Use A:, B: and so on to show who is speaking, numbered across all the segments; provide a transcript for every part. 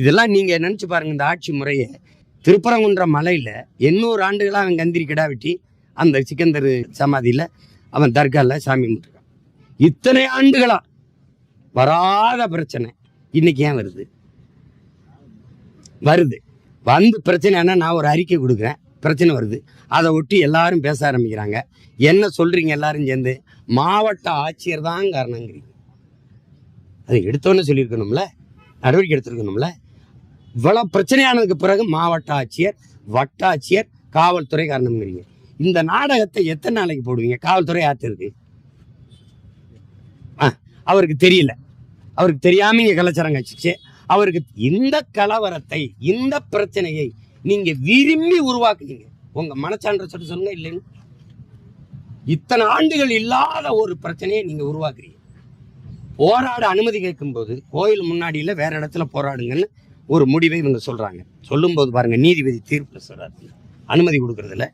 A: இதெல்லாம் நீங்கள் நினச்சி பாருங்க இந்த ஆட்சி முறையை. திருப்பரங்குன்ற மலையில் எண்ணூறு ஆண்டுகளாக அவன் கந்திரி கிடா வெட்டி அந்த சிக்கந்தர் சமாதியில் அவன் தர்காவில் சாமி கும்பிட்டுருக்கான். இத்தனை ஆண்டுகளாக வராத பிரச்சனை. இன்னைக்கு ஏன் வருது? வருது. வந்து பிரச்சனைனா நான் ஒரு அறிக்கை கொடுக்குறேன். பிரச்சனை வருது. அதை ஒட்டி எல்லாரும் பேச ஆரம்பிக்கிறாங்க. என்ன சொல்கிறீங்க எல்லாரும் சேர்ந்து? மாவட்ட ஆட்சியர் தான் காரணங்கிறீங்க அதை எடுத்தோன்னு சொல்லியிருக்கணும்ல? நடவடிக்கை எடுத்துருக்கணும்ல? இவ்வளோ பிரச்சனையானதுக்கு பிறகு மாவட்ட ஆட்சியர் வட்டாட்சியர் காவல்துறை காரணம்ங்கிறீங்க. இந்த நாடகத்தை எத்தனை நாளைக்கு போடுவீங்க? காவல்துறை ஆத்திருக்கு ஆ, அவருக்கு தெரியல. அவருக்கு தெரியாம இங்கே கலாச்சாரம் கட்சிச்சு. அவருக்கு இந்த கலவரத்தை இந்த பிரச்சனையை நீங்கள் விரும்பி உருவாக்குனீங்க. உங்கள் மனச்சான்ற சொல்ல சொல்லுங்க இல்லைன்னு. இத்தனை ஆண்டுகள் இல்லாத ஒரு பிரச்சனையை நீங்கள் உருவாக்குறீங்க. போராட அனுமதி கேட்கும்போது கோயில் முன்னாடியில் வேற இடத்துல போராடுங்கன்னு ஒரு முடிவை இவங்க சொல்றாங்க. சொல்லும்போது பாருங்க நீதிபதி தீர்ப்பு சொல்கிறார் அனுமதி கொடுக்கறதுல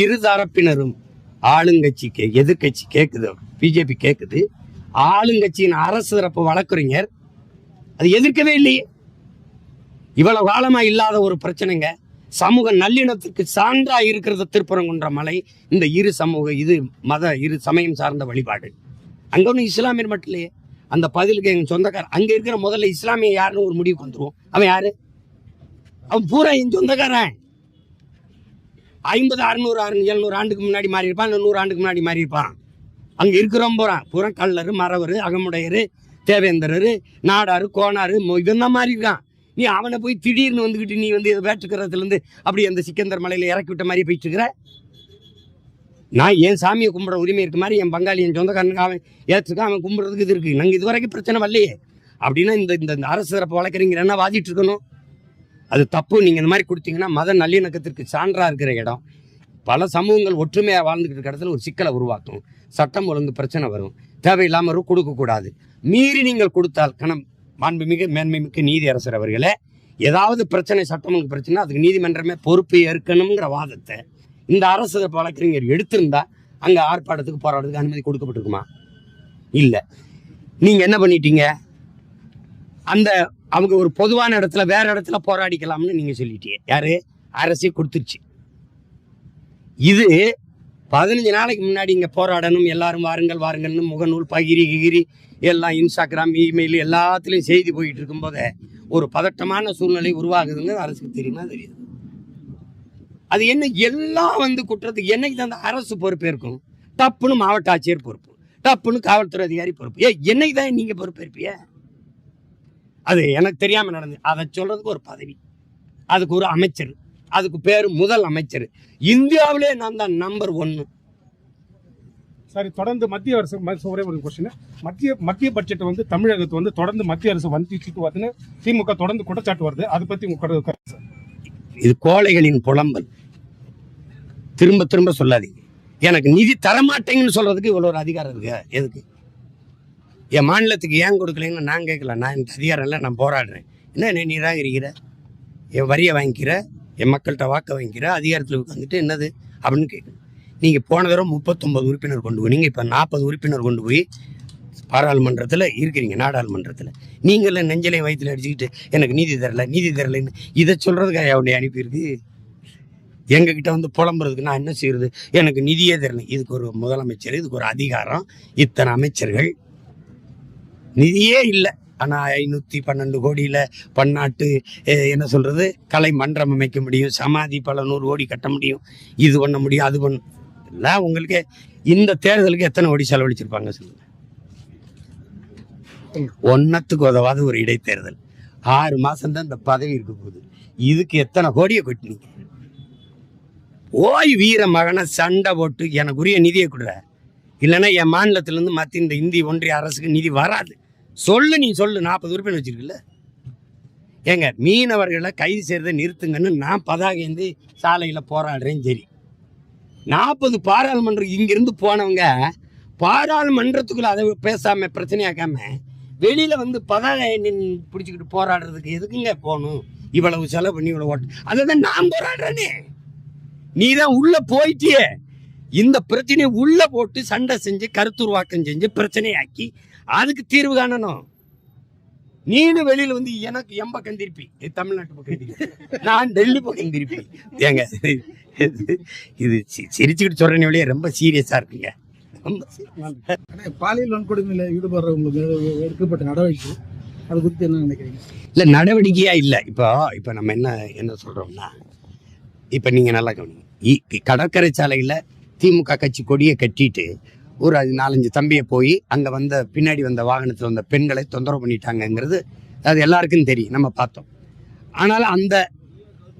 A: இரு தரப்பினரும் ஆளுங்கட்சி கே எதிர்கட்சி கேட்குது பிஜேபி கேட்குது ஆளுங்கட்சியின் அரசு தரப்பு வழக்குறிஞர் அது எதிர்க்கவே இல்லையே. இவ்வளவு காலமா இல்லாத ஒரு பிரச்சனைங்க. சமூக நல்லிணத்திற்கு சான்றா இருக்கிறது திருப்பரங்குன்ற மலை. இந்த இரு சமூக இது மத இரு சமயம் சார்ந்த வழிபாடு. அங்க ஒன்றும் இஸ்லாமியர் மட்டும் இல்லையே. அந்த பதிலுக்கு எங்க சொந்தக்காரன் அங்க இருக்கிற முதல்ல இஸ்லாமிய யாருன்னு ஒரு முடிவுக்கு வந்துருவோம். அவன் யாரு? அவன் பூரா என் சொந்தக்காரன். ஐம்பது அறுநூறு அறு எழுநூறு ஆண்டுக்கு முன்னாடி மாறி இருப்பான் இல்லை நூறு ஆண்டுக்கு முன்னாடி மாறி இருப்பான் அங்க இருக்கிறவன் போறான். பூரா கல்லர் மறவர் அகமுடையர் தேவேந்திரர் நாடாரு கோனாரு மொ- இவன் தான் மாறி இருக்கான் நீ அவனை போய் திடீர்னு வந்துக்கிட்டு நீ வந்து வேட்டுக்கிறதுல இருந்து அப்படி அந்த சிக்கந்தர் மலையில இறக்கி விட்ட மாதிரி போயிட்டு இருக்கிற? நான் என் சாமியை கும்பிட உரிமை இருக்க மாதிரி என் பங்காளி என் சொந்தக்காரனுக்கு அவன் ஏற்றுக்க அவன் கும்பிட்றதுக்கு இது இருக்குது நாங்கள் இது வரைக்கும் பிரச்சனை வரலையே. அப்படின்னா இந்த இந்த இந்த அரசு தரப்பு வழக்கறிஞர் என்ன வாதிட்டு இருக்கணும்? அது தப்பு. நீங்கள் இந்த மாதிரி கொடுத்தீங்கன்னா மத நல்லிணக்கத்திற்கு சான்றாக இருக்கிற இடம். பல சமூகங்கள் ஒற்றுமையாக வாழ்ந்துக்கிட்டு இருக்கிற இடத்துல ஒரு சிக்கலை உருவாக்கும். சட்டம் ஒழுங்கு பிரச்சனை வரும். தேவையில்லாமல் கொடுக்கக்கூடாது மீறி நீங்கள் கொடுத்தால் கணம் மாண்புமிகு மேன்மைமிக்க நீதி அரசர் அவர்களே ஏதாவது பிரச்சனை சட்டம் ஒழுங்கு பிரச்சனை அதுக்கு நீதிமன்றமே பொறுப்பு ஏற்கணுங்கிற வாதத்தை இந்த அரசு வழக்கறிஞர் எடுத்திருந்தா அங்கே ஆர்ப்பாட்டத்துக்கு போராட்டத்துக்கு அனுமதி கொடுக்கப்பட்டிருக்குமா? இல்லை. நீங்கள் என்ன பண்ணிட்டீங்க? அந்த அவங்க ஒரு பொதுவான இடத்துல வேற இடத்துல போராடிக்கலாம்னு நீங்கள் சொல்லிட்டீங்க. யார்? அரசே கொடுத்துருச்சு. இது பதினஞ்சு நாளைக்கு முன்னாடி இங்கே போராடணும் எல்லாரும் வாருங்கள் வாருங்கள்னு முகநூல் பகிரி கிகிரி எல்லாம் இன்ஸ்டாகிராம் இமெயில் எல்லாத்துலேயும் செய்தி போயிட்டு இருக்கும்போதே ஒரு பதட்டமான சூழ்நிலை உருவாகுதுன்னு அரசுக்கு தெரியுமா தெரியுது? அது என்ன? எல்லாம் வந்து குற்றத்துக்கு என்னைக்கு தான் அந்த அரசு பொறுப்பேற்கும் டப்புன்னு மாவட்ட ஆட்சியர் பொறுப்பு. டப்புன்னு காவல்துறை அதிகாரி பொறுப்பு. ஏ என்னைக்கு தான் நீங்க பொறுப்பேற்பிய அது எனக்கு தெரியாம நடந்தது. அதை சொல்றதுக்கு ஒரு பதவி. அதுக்கு ஒரு அமைச்சர். அதுக்கு பேர் முதல் அமைச்சர். இந்தியாவிலே நான் தான் நம்பர் ஒன்னு
B: சரி தொடர்ந்து மத்திய அரசு ஒரே ஒரு கொஸ்டின் மத்திய மத்திய பட்ஜெட் வந்து தமிழகத்தை வந்து தொடர்ந்து மத்திய அரசு வஞ்சிச்சுட்டு வருதுன்னு திமுக தொடர்ந்து குற்றச்சாட்டு வருது. அதை பத்தி உங்க கரு- கருத்து. சார்
A: இது கோழைகளின் புலம்பல். திரும்ப திரும்ப சொல்லாதீங்க. எனக்கு நிதி தரமாட்டேங்கன்னு சொல்கிறதுக்கு இவ்வளோ ஒரு அதிகாரம் இருக்கு. எதுக்கு? என் மாநிலத்துக்கு ஏன் கொடுக்கலன்னு நான் கேட்கல. நான் இந்த அதிகாரம் இல்லை நான் போராடுறேன். என்ன நீ நிராகரிக்கிற என் வரியை வாங்கிக்கிற? என் மக்கள்கிட்ட வாக்க வாங்கிக்கிற? அதிகாரத்தில் உட்காந்துட்டு என்னது? அப்படின்னு கேட்கணும். நீங்கள் போன தடவை முப்பத்தொம்பது உறுப்பினர் கொண்டு போய் நீங்கள் இப்போ நாற்பது உறுப்பினர் கொண்டு போய் பாராளுமன்றத்தில் இருக்கிறீங்க நாடாளுமன்றத்தில். நீங்களும் நெஞ்சலையும் வயிற்றுல அடிச்சுக்கிட்டு எனக்கு நீதி தரல நீதி தரலைன்னு இதை சொல்கிறதுக்காக அவனை அனுப்பியிருக்கு. எங்ககிட்ட வந்து புலம்புறதுக்கு நான் என்ன செய்யறது? எனக்கு நிதியே தெரியல. இதுக்கு ஒரு முதலமைச்சர் இதுக்கு ஒரு அதிகாரம். இத்தனை அமைச்சர்கள். நிதியே இல்லை. ஆனால் ஐநூற்றி பன்னெண்டு கோடியில் பன்னாட்டு என்ன சொல்கிறது கலை மன்றம் அமைக்க முடியும். சமாதி பல நூறு கோடி கட்ட முடியும். இது பண்ண முடியும் அது பண்ண எல்லாம் உங்களுக்கு இந்த தேர்தலுக்கு எத்தனை கோடி செலவழிச்சிருப்பாங்க சொல்லுங்க. ஒன்றத்துக்கு உதவாத ஒரு இடைத்தேர்தல். ஆறு மாசம் தான் இந்த பதவி இருக்க போகுது. இதுக்கு எத்தனை கோடியை கொட்டினீங்க? ஓய் வீர மகனை சண்டை போட்டு எனக்கு உரிய நிதியை கொடுற. இல்லைன்னா என் மாநிலத்திலேருந்து மத்திய இந்த இந்திய ஒன்றிய அரசுக்கு நிதி வராது. சொல்லு நீ சொல்லு. நாற்பது உறுப்பினர் வச்சுருக்குல்ல. ஏங்க மீனவர்களை கைது செய்கிறத நிறுத்துங்கன்னு நான் பதாகேந்தி சாலையில் போராடுறேன் சரி. நாற்பது பாராளுமன்றம் இங்கிருந்து போனவங்க பாராளுமன்றத்துக்குள்ளே அதை பேசாமல் பிரச்சனையாக்காம வெளியில் வந்து பதாகை நின் பிடிச்சிக்கிட்டு போராடுறதுக்கு எதுக்குங்க போகணும்? இவ்வளவு செலவு பண்ணி இவ்வளோ ஓட்டு. அதை தான் நான் போராடுறேனே. நீ தான் உள்ள போயிட்டியே. இந்த பிரச்சனையை உள்ள போட்டு சண்டை செஞ்சு கருத்துருவாக்கம் செஞ்சு பிரச்சனையாக்கி அதுக்கு தீர்வு காணணும். நீனு வெளியில வந்து எனக்கு எம் பக்கம் திருப்பி. இது தமிழ்நாட்டு பக்கம் நான் டெல்லி பக்கம் திருப்பி. ஏங்க இது- சிரிச்சுக்கிட்டு சொல்றேனே வழியே ரொம்ப சீரியஸா இருக்குங்க.
C: பாலியல் வன்கொடுமையில் ஈடுபடுறவங்களுக்கு எடுக்கப்பட்ட நடவடிக்கை அது குறித்து என்ன நினைக்கிறீங்க?
A: இல்ல நடவடிக்கையா இல்ல. இப்போ இப்போ நம்ம என்ன என்ன சொல்றோம்னா இப்போ நீங்க நல்லா கவனிங்க. கடற்கரை சாலையில் திமுக கட்சி கொடியை கட்டிட்டு ஒரு அது நாலஞ்சு தம்பியை போய் அங்கே வந்த பின்னாடி வந்த வாகனத்தில் வந்த பெண்களை தொந்தரவு பண்ணிட்டாங்கங்கிறது அது எல்லாருக்கும் தெரியும் நம்ம பார்த்தோம். ஆனாலும் அந்த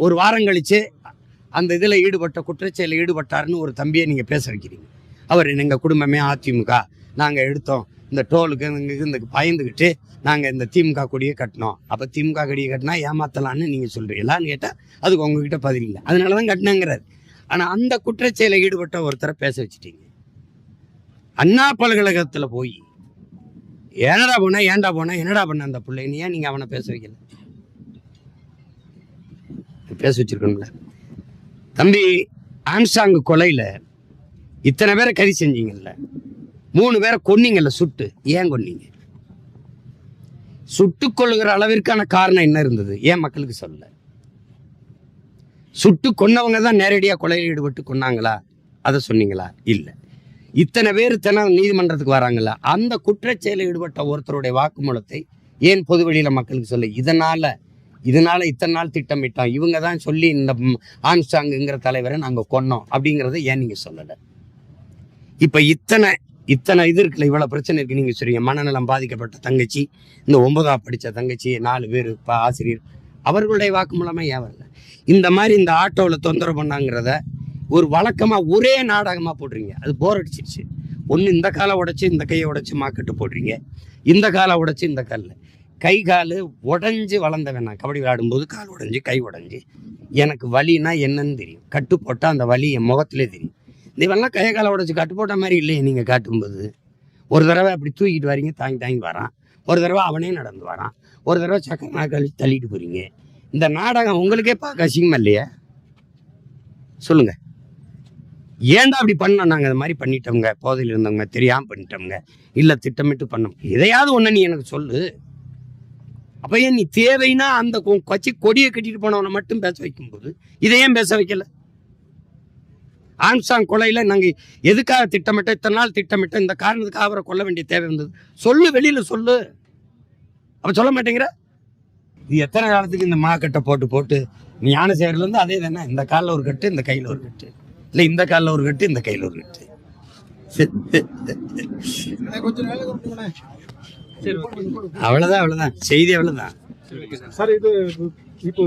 A: ஒரு வாரம் கழித்து அந்த இதில் ஈடுபட்ட குற்றச்செயலில் ஈடுபட்டாருன்னு ஒரு தம்பியை நீங்கள் பேச வைக்கிறீங்க. அவர் எங்கள் குடும்பமே அதிமுக நாங்கள் எடுத்தோம். இந்த டோலுக்கு இந்த பயந்துக்கிட்டு நாங்கள் இந்த திமுக கொடியை கட்டினோம். அப்போ திமுக கொடியை கட்டினா ஏமாத்தலான்னு நீங்கள் சொல்கிறீங்களான்னு கேட்டால் அதுக்கு உங்ககிட்ட பதில் இல்லை. அதனால தான் கட்டினங்கிறார். ஆனால் அந்த குற்றச்செயலில் ஈடுபட்ட ஒருத்தரை பேச வச்சுட்டீங்க. அண்ணா பல்கழகத்தில் போய் ஏனடா போனா ஏன்டா போனா என்னடா பண்ண அந்த பிள்ளைன்னு ஏன் நீங்கள் அவனை பேச வைக்கல? பேச வச்சிருக்கணும்ல. தம்பி ஆம்சாங் கொலையில் இத்தனை பேரை கறி செஞ்சீங்கல்ல. மூணு பேரை கொன்னீங்கல்ல சுட்டு. ஏன் கொன்னீங்க? சுட்டு கொள்ளுகிற அளவிற்கான காரணம் என்ன இருந்தது? ஏன் மக்களுக்கு சொல்லலை? சுட்டு கொன்னவங்க தான் நேரடியாக கொலையில் ஈடுபட்டு கொன்னாங்களா? அதை சொன்னீங்களா? இல்லை. இத்தனை பேர் தினம் நீதிமன்றத்துக்கு வராங்களா அந்த குற்றச்செயலில் ஈடுபட்ட ஒருத்தருடைய வாக்குமூலத்தை ஏன் பொது வழியில் மக்களுக்கு சொல்ல இதனால் இதனால் இத்தனை நாள் திட்டமிட்டோம் இவங்க தான் சொல்லி இந்த ஆன்ஸ்டாங்குங்கிற ஆம்ஸ்டாங்குங்கிற தலைவரை நாங்கள் கொன்னோம் அப்படிங்கிறத ஏன் நீங்கள் சொல்லலை? இப்போ இத்தனை இத்தனை இது இருக்குல்ல இவ்வளோ பிரச்சனை இருக்குது நீங்கள் சொல்றீங்க மனநலம் பாதிக்கப்பட்ட தங்கச்சி இந்த ஒன்பதாம் படித்த தங்கச்சி நாலு பேர் இப்போ ஆசிரியர் அவர்களுடைய வாக்குமூலமாக ஏன் வரல? இந்த மாதிரி இந்த ஆட்டோவில் தொந்தரவு பண்ணாங்கிறத ஒரு வழக்கமாக ஒரே நாடகமாக போடுறீங்க. அது போர் அடிச்சிருச்சு. ஒன்று இந்த காலை உடச்சி இந்த கையை உடச்சி மாக்கெட்டு போடுறீங்க. இந்த காலை உடச்சி இந்த காலில். கை கால் உடஞ்சி வளர்ந்தவன் நான். கபடி விளையாடும்போது கால் உடஞ்சி கை உடஞ்சி. எனக்கு வலினா என்னன்னு தெரியும். கட்டு போட்டால் அந்த வலி என் முகத்திலே தெரியும். இவெல்லாம் கையை காலை உடச்சி கட்டு போட்ட மாதிரி இல்லையே நீங்கள் காட்டும்போது. ஒரு தடவை அப்படி தூக்கிட்டு வரீங்க தாங்கி தாங்கி வரான். ஒரு தடவை அவனே நடந்து வரான். ஒரு தடவை சக்கமாக கழிச்சு தள்ளிட்டு போகிறீங்க இந்த நாடகம் உங்களுக்கே பார்க்க அசிங்கமா இல்லையா? சொல்லுங்க. ஏன்டா அப்படி பண்ணோம் நாங்கள் இந்த மாதிரி பண்ணிட்டோங்க போதையில் இருந்தவங்க தெரியாமல் பண்ணிட்டோங்க இல்லை திட்டமிட்டு பண்ணோம். இதையாவது ஒன்று நீ எனக்கு சொல்லு. அப்போ ஏன் நீ தேவைன்னா அந்த கொ- கட்சி கொடியை கட்டிட்டு போனவனை மட்டும் பேச வைக்கும்போது இதை ஏன் பேச வைக்கல? ஆம்சாங் கொலையில் நாங்கள் எதுக்காக திட்டமிட்டோம்? இத்தனை நாள் திட்டமிட்டோம். இந்த காரணத்துக்காக அவரை கொல்ல வேண்டிய தேவை இருந்தது சொல்லு வெளியில் சொல்லு. அப்போ சொல்ல மாட்டேங்கிற? இது எத்தனை காலத்துக்கு இந்த மாக்கட்டை போட்டு போட்டு ஞானசேகர்லேருந்து அதே தானே? இந்த காலில் ஒரு கட்டு இந்த கையில் ஒரு கட்டு. இல்லை இந்த காலில் ஒரு கட்டு இந்த கையில் ஒரு கட்டு. அவ்வளோதான் அவ்வளோதான் செய்தி அவ்வளோதான்
B: சார் இது இப்போ